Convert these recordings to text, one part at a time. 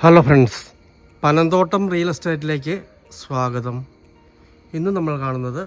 Hello friends Panamthottam real എസ്റ്റേറ്റിലേക്ക് സ്വാഗതം. ഇന്ന് നമ്മൾ കാണുന്നത്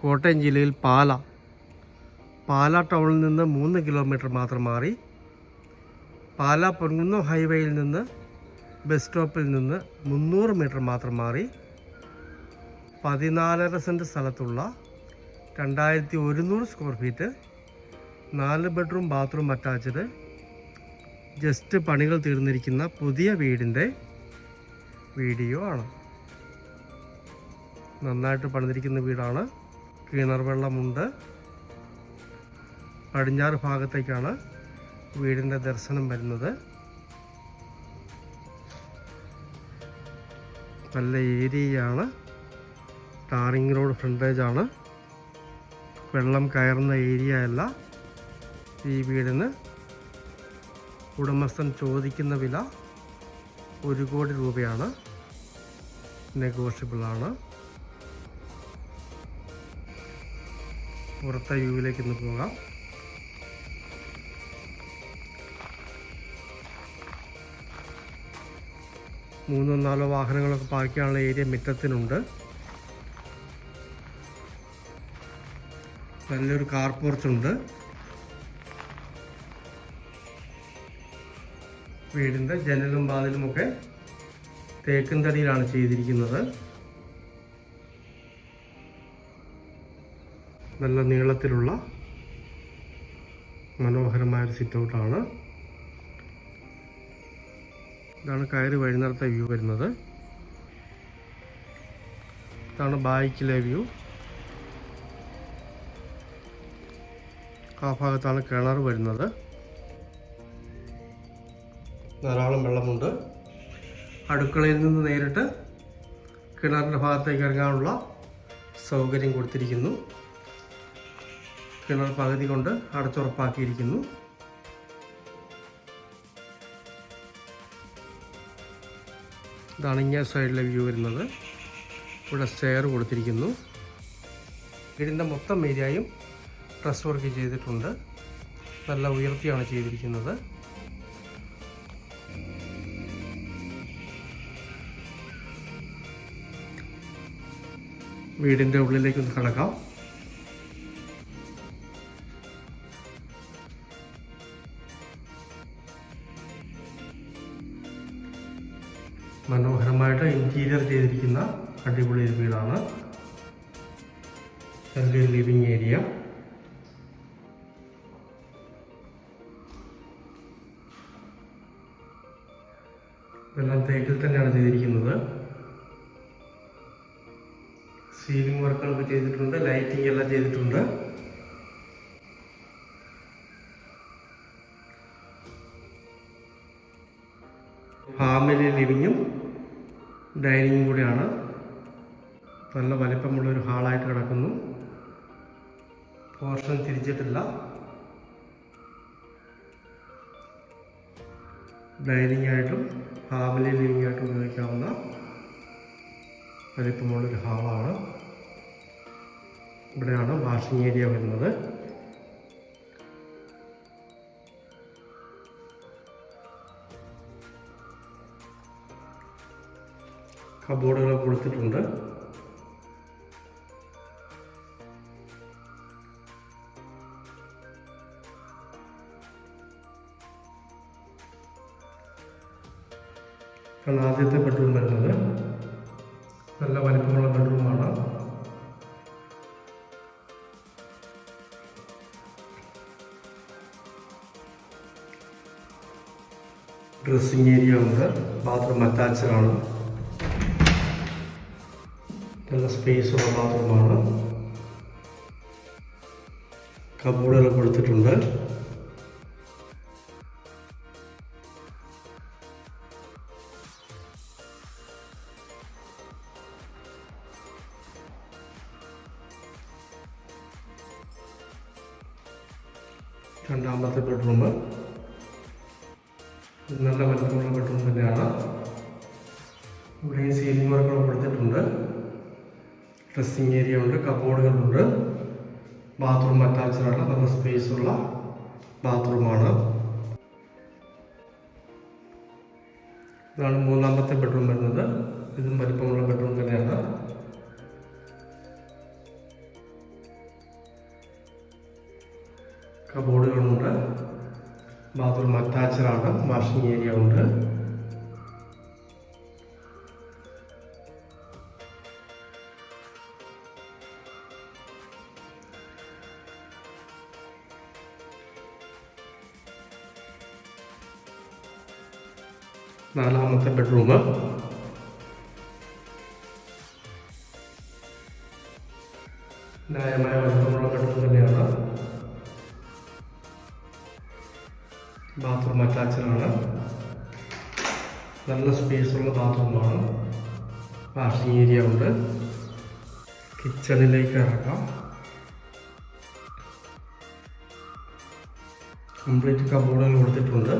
കോട്ടയം ജില്ലയിൽ പാല. പാല ടൗണിൽ നിന്ന് മൂന്ന് കിലോമീറ്റർ മാത്രം മാറി പാല പൊൻകുന്നം ഹൈവേയിൽ നിന്ന് ബസ് സ്റ്റോപ്പിൽ നിന്ന് മുന്നൂറ് മീറ്റർ മാത്രം മാറി പതിനാലര സെന്റ് സ്ഥലത്തുള്ള രണ്ടായിരത്തി ഒരുന്നൂറ് സ്ക്വയർ ഫീറ്റ് നാല് ബെഡ്റൂം ബാത്റൂം അറ്റാച്ച്ഡ് ജസ്റ്റ് പണികൾ തീർന്നിരിക്കുന്ന പുതിയ വീടിന്റെ വീഡിയോ ആണ്. നന്നായിട്ട് പണിതിരിക്കുന്ന വീടാണ്. കിണർ വെള്ളമുണ്ട്. പടിഞ്ഞാറ് ഭാഗത്തേക്കാണ് വീടിന്റെ ദർശനം വരുന്നത്. നല്ല ഏരിയയാണ്. ടാറിങ് റോഡ് ഫ്രണ്ടേജാണ് വെള്ളം കയറുന്ന ഏരിയയല്ല ഈ വീടിന്. ഉടമസ്ഥൻ ചോദിക്കുന്ന വില ഒരു കോടി രൂപയാണ്. നെഗോഷ്യബിൾ ആണ്. പുറത്തെ വ്യൂവിലേക്ക് ഒന്ന് പോകാം. മൂന്നോ നാലോ വാഹനങ്ങളൊക്കെ പാർക്ക് ഏരിയ മുറ്റത്തിനുണ്ട്. നല്ലൊരു കാർ പോർച്ചുണ്ട് വീടിന്റെ ജനലും വാതിലുമൊക്കെ തേക്കും തടിയിലാണ് ചെയ്തിരിക്കുന്നത്. നല്ല നീളത്തിലുള്ള മനോഹരമായ ഒരു സിറ്റ് ഔട്ടാണ് ഇതാണ് കയറി വഴിനിറത്തെ വ്യൂ വരുന്നത്. ഇതാണ് ബാക്കിലെ വ്യൂ. ആ ഭാഗത്താണ് കിണർ വരുന്നത്. ധാരാളം വെള്ളമുണ്ട്. അടുക്കളയിൽ നിന്ന് നേരിട്ട് കിണറിന്റെ ഭാഗത്തേക്ക് ഇറങ്ങാനുള്ള സൗകര്യം കൊടുത്തിരിക്കുന്നു. കിണർ പകുതി കൊണ്ട് അടച്ചുറപ്പാക്കിയിരിക്കുന്നു. ഇതാണ് സൈഡിലെ വ്യൂ വരുന്നത്. ഇവിടെ സ്റ്റെയർ കൊടുത്തിരിക്കുന്നു. വീടിന്റെ മൊത്തം ഏരിയയും ഡ്രസ് വർക്ക് ചെയ്തിട്ടുണ്ട്. നല്ല ഉയർത്തിയാണ് ചെയ്തിരിക്കുന്നത്. വീടിന്റെ ഉള്ളിലേക്ക് ഒന്ന് കടക്കാം. മനോഹരമായിട്ട് ഇന്റീരിയർ ചെയ്തിരിക്കുന്ന അടിപൊളി ഒരു വീടാണ്. നല്ലൊരു ലിവിങ് ഏരിയ ഇതെല്ലാം തേക്കിൽ തന്നെയാണ് ചെയ്തിരിക്കുന്നത്. സീലിംഗ് വർക്കുകളൊക്കെ ചെയ്തിട്ടുണ്ട് ലൈറ്റിംഗ് എല്ലാം ചെയ്തിട്ടുണ്ട്. ഫാമിലി ലിവിങ്ങും ഡൈനിങ്ങും കൂടിയാണ്. നല്ല വലിപ്പമുള്ളൊരു ഹാളായിട്ട് കിടക്കുന്നു. പോർഷൻ തിരിച്ചിട്ടില്ല. ഡൈനിങ് ആയിട്ടും ഫാമിലി ലിവിംഗ് ആയിട്ടും ഉപയോഗിക്കാവുന്ന വലിപ്പമുള്ളൊരു ഹാളാണ്. ഇവിടെയാണ് വാഷിംഗ് ഏരിയ വരുന്നത്. കബോർഡുകൾ കൊടുത്തിട്ടുണ്ട്. ആദ്യത്തെ ബെഡ്റൂം വരുന്നത്. നല്ല വലിപ്പമുള്ള ബെഡ്റൂമാണ്. ഡ്രസ്സിങ് ഏരിയ ഉണ്ട് ബാത്റൂം അറ്റാച്ച്ഡ് ആണ് നല്ല സ്പേസ് ഉള്ള ബാത്റൂമാണ് കബോർഡുകൾ കൊടുത്തിട്ടുണ്ട് രണ്ടാമത്തെ ബെഡ്റൂം നല്ല വലുപ്പമുള്ള ബെഡ്റൂം തന്നെയാണ്. ഇവിടെ സീലിംഗ് വർക്കുകൾ കൊടുത്തിട്ടുണ്ട്. ഡ്രസ്സിങ് ഏരിയ ഉണ്ട് കബോർഡുകളുണ്ട് ബാത്റൂം അറ്റാച്ച്ഡാണ് നല്ല സ്പേസ് ഉള്ള ബാത്റൂമാണ് ഇതാണ് മൂന്നാമത്തെ ബെഡ്റൂം വരുന്നത്. ഇതും വലിപ്പമുള്ള ബെഡ്റൂം തന്നെയാണ്. കബോർഡുകളുണ്ട് ബാത്റൂം അറ്റാച്ചഡാണ് വാഷിംഗ് ഏരിയ ഉണ്ട്. നാലാമത്തെ ബെഡ്റൂം ന്യായമായ വലുപ്പമുള്ള ബെഡ്റൂം തന്നെയാണ്. ബാത്റൂം അറ്റാച്ചഡാണ് നല്ല സ്പേസുള്ള ബാത്റൂമാണ് വാഷിംഗ് ഏരിയ ഉണ്ട്. കിച്ചണിലേക്ക് ഇറങ്ങാം. കംപ്ലീറ്റ് കബോർഡുകൾ കൊടുത്തിട്ടുണ്ട്.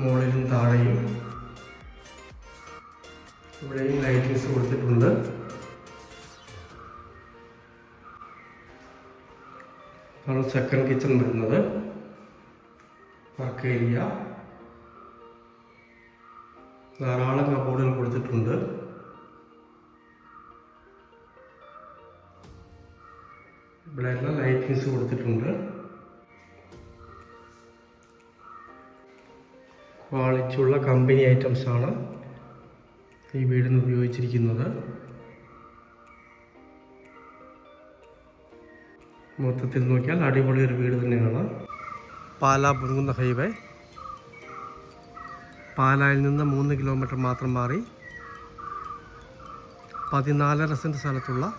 മുകളിലും താഴെയും. ഇവിടെയും ലൈറ്റിങ്സ് കൊടുത്തിട്ടുണ്ട്. ആണ് സെക്കൻഡ് കിച്ചൺ വരുന്നത്. വർക്ക് ഏരിയ ധാരാളം കബോർഡുകൾ കൊടുത്തിട്ടുണ്ട്. ഇവിടെ എല്ലാം ലൈറ്റിങ്സ് കൊടുത്തിട്ടുണ്ട്. ക്വാളിറ്റിയുള്ള കമ്പനി ഐറ്റംസ് ആണ് ഈ വീടിന് ഉപയോഗിച്ചിരിക്കുന്നത്. മൊത്തത്തിൽ നോക്കിയാൽ അടിപൊളി ഒരു വീട് തന്നെയാണ്. പാലാ മുൻകുന്ന ഹൈവേ. പാലായിൽ നിന്ന് മൂന്ന് കിലോമീറ്റർ മാത്രം മാറി പതിനാലര സെന്റ് സ്ഥലത്തുള്ള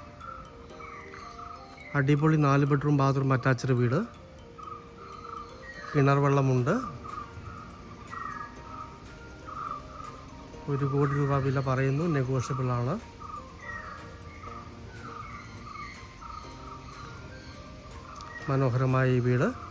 അടിപൊളി നാല് ബെഡ്റൂം ബാത്റൂം അറ്റാച്ച്ഡ് വീട്. കിണർ വെള്ളമുണ്ട്. ഒരു കോടി രൂപ വില പറയുന്നു നെഗോഷ്യബിൾ ആണ്. മനോഹരമായ ഈ വീട്.